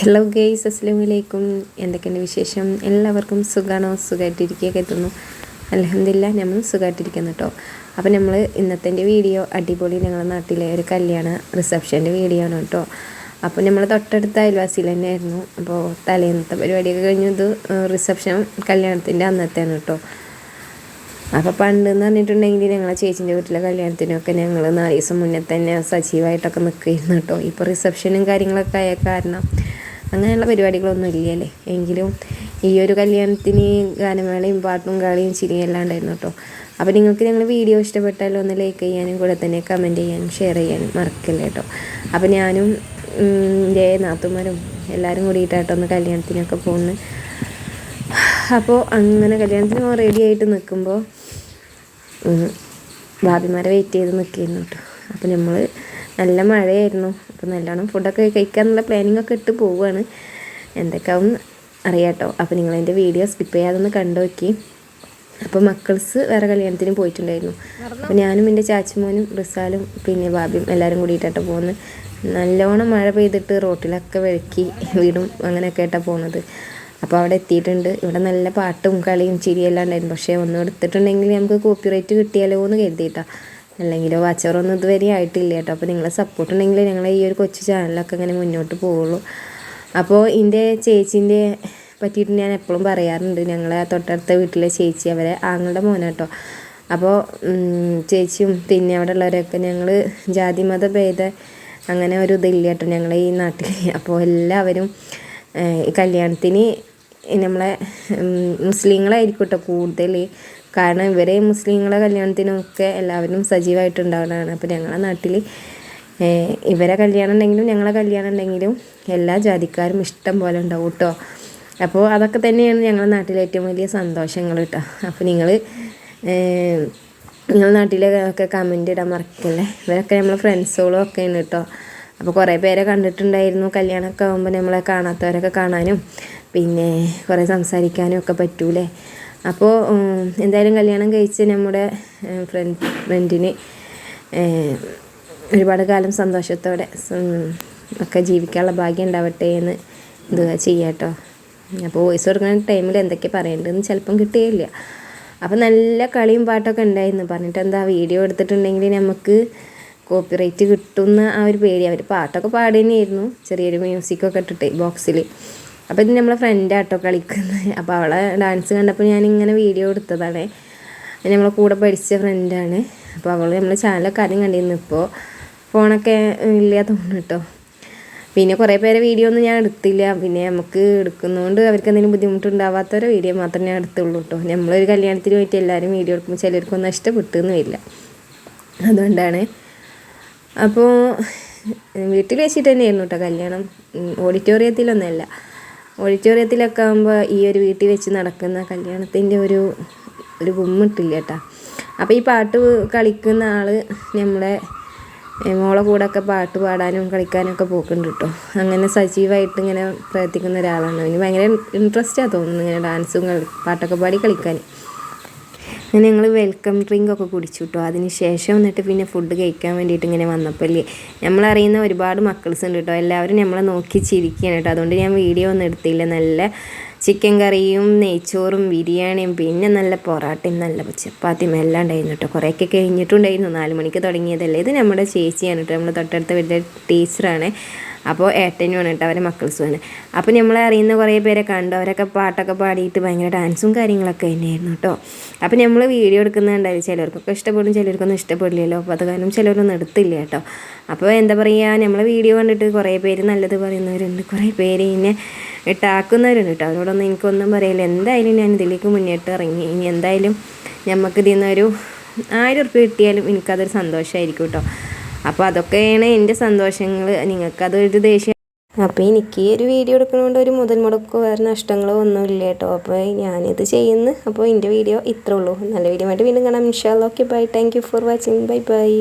Hello guys അസ്സാം വലൈക്കും എന്തൊക്കെയുണ്ട് വിശേഷം? എല്ലാവർക്കും സുഖമാണോ സുഖമായിട്ടിരിക്കുകയൊക്കെ എത്തുന്നു. അലഹമില്ല നമ്മൾ സുഖമായിട്ടിരിക്കുന്നു കേട്ടോ അപ്പോൾ നമ്മൾ ഇന്നത്തെ വീഡിയോ അടിപൊളി ഞങ്ങളുടെ നാട്ടിലെ ഒരു കല്യാണ റിസപ്ഷന്റെ വീഡിയോ ആണ് കേട്ടോ അപ്പോൾ നമ്മൾ തൊട്ടടുത്ത അയൽവാസിയിൽ തന്നെയായിരുന്നു. അപ്പോൾ തലേന്നത്തെ പരിപാടിയൊക്കെ കഴിഞ്ഞു. ഇത് റിസപ്ഷൻ കല്യാണത്തിന്റെ അന്നത്തെയാണ് കേട്ടോ അപ്പോൾ പണ്ടെന്ന് പറഞ്ഞിട്ടുണ്ടെങ്കിൽ ഞങ്ങളെ ചേച്ചിന്റെ വീട്ടിലെ കല്യാണത്തിനൊക്കെ ഞങ്ങൾ നാല് ദിവസം മുന്നേ തന്നെ സജീവമായിട്ടൊക്കെ നിൽക്കുകയായിരുന്നു കേട്ടോ ഇപ്പോൾ റിസപ്ഷനും കാര്യങ്ങളൊക്കെ ആയ കാരണം അങ്ങനെയുള്ള പരിപാടികളൊന്നും ഇല്ലല്ലേ? എങ്കിലും ഈ ഒരു കല്യാണത്തിന് ഗാനമേളയും പാട്ടും കളിയും ചിരിയും എല്ലാം ഉണ്ടായിരുന്നു കേട്ടോ. അപ്പോൾ നിങ്ങൾക്ക് ഞങ്ങളുടെ വീഡിയോ ഇഷ്ടപ്പെട്ടാലോ ഒന്ന് ലൈക്ക് ചെയ്യാനും കൂടെ തന്നെ കമന്റ് ചെയ്യാനും ഷെയർ ചെയ്യാനും മറക്കല്ലേ കേട്ടോ. അപ്പോൾ ഞാനും എന്റെ നാത്തുമാരും എല്ലാവരും കൂടിയിട്ടാട്ടോ ഒന്ന് കല്യാണത്തിനൊക്കെ പോകുന്നു അപ്പോൾ അങ്ങനെ കല്യാണത്തിന് റെഡി ആയിട്ട് നിൽക്കുമ്പോൾ ഭാബിമാരെ വെയിറ്റ് ചെയ്ത് നിൽക്കുന്നു കേട്ടോ. അപ്പോൾ നമ്മൾ നല്ല മഴയായിരുന്നു. അപ്പോൾ നല്ലോണം ഫുഡൊക്കെ കഴിക്കാനുള്ള പ്ലാനിങ് ഒക്കെ ഇട്ട് പോവുകയാണ്. എന്തൊക്കെയാവും അറിയാട്ടോ. അപ്പോൾ നിങ്ങൾ എന്റെ വീഡിയോ സ്കിപ്പ് ചെയ്യാതൊന്ന് കണ്ടു നോക്കി. അപ്പോൾ മക്കൾസ് വേറെ കല്യാണത്തിന് പോയിട്ടുണ്ടായിരുന്നു. അപ്പോൾ ഞാനും എന്റെ ചാച്ചിമോനും റിസാലും പിന്നെ ബാബിയും എല്ലാവരും കൂടിയിട്ടാട്ടോ പോകുന്നത് നല്ലോണം മഴ പെയ്തിട്ട് റോട്ടിലൊക്കെ വെഴുക്കി വീടും അങ്ങനെയൊക്കെ ആയിട്ടാണ് പോകുന്നത് അപ്പോൾ അവിടെ എത്തിയിട്ടുണ്ട്. ഇവിടെ നല്ല പാട്ടും കളിയും ചിരിയെല്ലാം ഉണ്ടായിരുന്നു. പക്ഷേ ഒന്നും എടുത്തിട്ടുണ്ടെങ്കിൽ നമുക്ക് കോപ്പിറൈറ്റ് കിട്ടിയാലോ എന്ന് കരുതിയിട്ടാണ് അല്ലെങ്കിലോ വാച്ചവറൊന്നും ഇതുവരെ ആയിട്ടില്ല കേട്ടോ. അപ്പോൾ നിങ്ങളെ സപ്പോർട്ട് ഉണ്ടെങ്കിൽ ഞങ്ങളെ ഈ ഒരു കൊച്ചു ചാനലൊക്കെ ഇങ്ങനെ മുന്നോട്ട് പോവുള്ളൂ. അപ്പോൾ എന്റെ ചേച്ചീന്റെ പറ്റിയിട്ട് ഞാൻ എപ്പോഴും പറയാറുണ്ട് ഞങ്ങളെ തൊട്ടടുത്ത വീട്ടിലെ ചേച്ചി അവരെ ആങ്ങളുടെ മോനെ മോനാട്ടോ അപ്പോൾ ചേച്ചിയും പിന്നെ അവിടെ ഉള്ളവരൊക്കെ ഞങ്ങൾ ജാതി മത ഭേദ അങ്ങനെ ഒരു ഇതില്ല കേട്ടോ ഞങ്ങളെ ഈ നാട്ടിൽ അപ്പോൾ എല്ലാവരും കല്യാണത്തിന് നമ്മളെ മുസ്ലിങ്ങളായിരിക്കും കേട്ടോ കൂടുതൽ കാരണം ഇവരെ മുസ്ലിങ്ങളെ കല്യാണത്തിനൊക്കെ എല്ലാവരും സജീവമായിട്ടുണ്ടാവുന്നതാണ് അപ്പോൾ ഞങ്ങളുടെ നാട്ടിൽ ഇവരെ കല്യാണം ഉണ്ടെങ്കിലും ഞങ്ങളെ കല്യാണം ഉണ്ടെങ്കിലും എല്ലാ ജാതിക്കാരും ഇഷ്ടം പോലെ ഉണ്ടാവും കേട്ടോ അപ്പോൾ അതൊക്കെ തന്നെയാണ് ഞങ്ങളുടെ നാട്ടിലെ ഏറ്റവും വലിയ സന്തോഷങ്ങൾ കേട്ടോ അപ്പോൾ നിങ്ങൾ നിങ്ങളുടെ നാട്ടിലൊക്കെ കമന്റ് ഇടാൻ മറക്കല്ലേ? ഇവരൊക്കെ നമ്മളെ ഫ്രണ്ട്സുകളും ഉണ്ട് കേട്ടോ അപ്പോൾ കുറേ പേരെ കണ്ടിട്ടുണ്ടായിരുന്നു. കല്യാണമൊക്കെ ആകുമ്പോൾ നമ്മളെ കാണാത്തവരൊക്കെ കാണാനും പിന്നെ കുറേ സംസാരിക്കാനും ഒക്കെ പറ്റൂലേ? അപ്പോൾ എന്തായാലും കല്യാണം കഴിച്ച് നമ്മുടെ ഫ്രണ്ട് ഫ്രണ്ടിന് ഒരുപാട് കാലം സന്തോഷത്തോടെ ഒക്കെ ജീവിക്കാനുള്ള ഭാഗ്യം ഉണ്ടാവട്ടെ എന്ന് ഇത് ചെയ്യാട്ടോ അപ്പോൾ വോയിസ് കൊടുക്കുന്ന ടൈമിൽ എന്തൊക്കെ പറയേണ്ടതെന്ന് ചിലപ്പം കിട്ടുകയില്ല. അപ്പോൾ നല്ല കളിയും പാട്ടൊക്കെ ഉണ്ടായിരുന്നു. പറഞ്ഞിട്ട് എന്താ വീഡിയോ എടുത്തിട്ടുണ്ടെങ്കിൽ നമുക്ക് കോപ്പിറൈറ്റ് കിട്ടുന്ന ആ ഒരു പേടി. അവർ പാട്ടൊക്കെ പാടുന്നതായിരുന്നു ചെറിയൊരു മ്യൂസിക്കൊക്കെ ഇട്ടിട്ട് ബോക്സിൽ അപ്പോൾ ഇത് നമ്മളെ ഫ്രണ്ടാട്ടോ കളിക്കുന്നത്. അപ്പോൾ അവളെ ഡാൻസ് കണ്ടപ്പോൾ ഞാനിങ്ങനെ വീഡിയോ എടുത്തതാണ്. നമ്മളെ കൂടെ പഠിച്ച ഫ്രണ്ടാണ് അപ്പോൾ അവൾ നമ്മളെ ചാനലൊക്കെ ആദ്യം കണ്ടിരുന്നു. ഇപ്പോൾ ഫോണൊക്കെ ഇല്ല തോന്നുന്നു കേട്ടോ പിന്നെ കുറേ പേരെ വീഡിയോ ഒന്നും ഞാൻ എടുത്തില്ല. പിന്നെ നമുക്ക് എടുക്കുന്നതുകൊണ്ട് അവർക്ക് എന്തെങ്കിലും ബുദ്ധിമുട്ടുണ്ടാവാത്തവരെ വീഡിയോ മാത്രമേ ഞാൻ എടുത്തുള്ളൂ കേട്ടോ നമ്മളൊരു കല്യാണത്തിന് പോയിട്ട് എല്ലാവരും വീഡിയോ എടുക്കുമ്പോൾ ചിലർക്കൊന്നും ഇഷ്ടപ്പെട്ടെന്ന് വരില്ല അതുകൊണ്ടാണ്. അപ്പോൾ വീട്ടിൽ വെച്ചിട്ട് തന്നെയായിരുന്നു കേട്ടോ കല്യാണം. ഓഡിറ്റോറിയത്തിലൊന്നുമല്ല ഓഡിറ്റോറിയത്തിലൊക്കെ ആകുമ്പോൾ ഈ ഒരു വീട്ടിൽ വെച്ച് നടക്കുന്ന കല്യാണത്തിന്റെ ഒരു ഒരു ഗുമ്മിട്ടില്ല കേട്ടോ. അപ്പോൾ ഈ പാട്ട് കളിക്കുന്ന ആൾ നമ്മളെ മോളെ കൂടെ ഒക്കെ പാട്ട് പാടാനും കളിക്കാനും ഒക്കെ പോക്കുന്നുണ്ട് കേട്ടോ. അങ്ങനെ സജീവമായിട്ട് ഇങ്ങനെ പ്രവർത്തിക്കുന്ന ഒരാളാണ് അവന്. ഭയങ്കര ഇൻട്രസ്റ്റാണ് തോന്നുന്നത് ഇങ്ങനെ ഡാൻസും പാട്ടൊക്കെ പാടി കളിക്കാൻ. അങ്ങനെ ഞങ്ങൾ വെൽക്കം ഡ്രിങ്ക് ഒക്കെ കുടിച്ചു കേട്ടോ അതിന് ശേഷം വന്നിട്ട് പിന്നെ ഫുഡ് കഴിക്കാൻ വേണ്ടിയിട്ട് ഇങ്ങനെ വന്നപ്പോഴേ നമ്മളറിയുന്ന ഒരുപാട് മക്കൾസ് ഉണ്ട് കേട്ടോ എല്ലാവരും നമ്മളെ നോക്കി ചിരിക്കുകയാണ് കേട്ടോ അതുകൊണ്ട് ഞാൻ വീഡിയോ ഒന്നും എടുത്തില്ല. നല്ല ചിക്കൻ കറിയും നെയ്ച്ചോറും ബിരിയാണിയും പിന്നെ നല്ല പൊറാട്ടയും നല്ല ചപ്പാത്തിയും എല്ലാം ഉണ്ടായിരുന്നു കേട്ടോ കുറേയൊക്കെ കഴിഞ്ഞിട്ടുണ്ടായിരുന്നു. നാല് മണിക്ക് തുടങ്ങിയതല്ലേ? ഇത് നമ്മുടെ ചേച്ചിയാണ് കേട്ടോ നമ്മൾ തൊട്ടടുത്ത വീട്ടിലെ ടീച്ചറാണ്. അപ്പോൾ ഏട്ടനുമാണ് കേട്ടോ അവരെ മക്കൾസുമാണ് അപ്പോൾ നമ്മളെ അറിയുന്ന കുറേ പേരെ കണ്ടു. അവരൊക്കെ പാട്ടൊക്കെ പാടിയിട്ട് ഭയങ്കര ഡാൻസും കാര്യങ്ങളൊക്കെ തന്നെയായിരുന്നു കേട്ടോ. അപ്പോൾ നമ്മൾ വീഡിയോ എടുക്കുന്നുണ്ടായി ചിലർക്കൊക്കെ ഇഷ്ടപ്പെടും ചിലർക്കൊന്നും ഇഷ്ടപ്പെടില്ലല്ലോ. അപ്പോൾ അത് കാരണം ചിലരൊന്നും എടുത്തില്ല കേട്ടോ. അപ്പോൾ എന്താ പറയുക നമ്മൾ വീഡിയോ കണ്ടിട്ട് കുറേ പേര് നല്ലത് പറയുന്നവരുണ്ട്. കുറേ പേര് ഇന്നെ ഇട്ടാക്കുന്നവരുണ്ട് കേട്ടോ. അവരോടൊന്നും എനിക്കൊന്നും പറയില്ല. എന്തായാലും ഞാൻ ഇതിലേക്ക് മുന്നേറ്റ് ഇറങ്ങി. ഇനി എന്തായാലും നമുക്ക് ഇതിൽ നിന്നൊരു ആയിരം ഉറുപ്പ്യ കിട്ടിയാലും എനിക്കതൊരു സന്തോഷമായിരിക്കും കേട്ടോ. അപ്പോൾ അതൊക്കെയാണ് എന്റെ സന്തോഷങ്ങൾ നിങ്ങൾക്കതൊരു ദേഷ്യം. അപ്പോൾ എനിക്ക് ഒരു വീഡിയോ എടുക്കുന്നതുകൊണ്ട് ഒരു മുതൽ മുടക്കോ വേറെ നഷ്ടങ്ങളോ ഒന്നുമില്ല കേട്ടോ. അപ്പോൾ ഞാനിത് ചെയ്യുന്നു. അപ്പോൾ എന്റെ വീഡിയോ ഇത്രേ ഉള്ളൂ. നല്ല വീഡിയോ ആയിട്ട് വീണ്ടും കാണാം. ഇൻഷാല്ലോ okay bye thank you for watching bye bye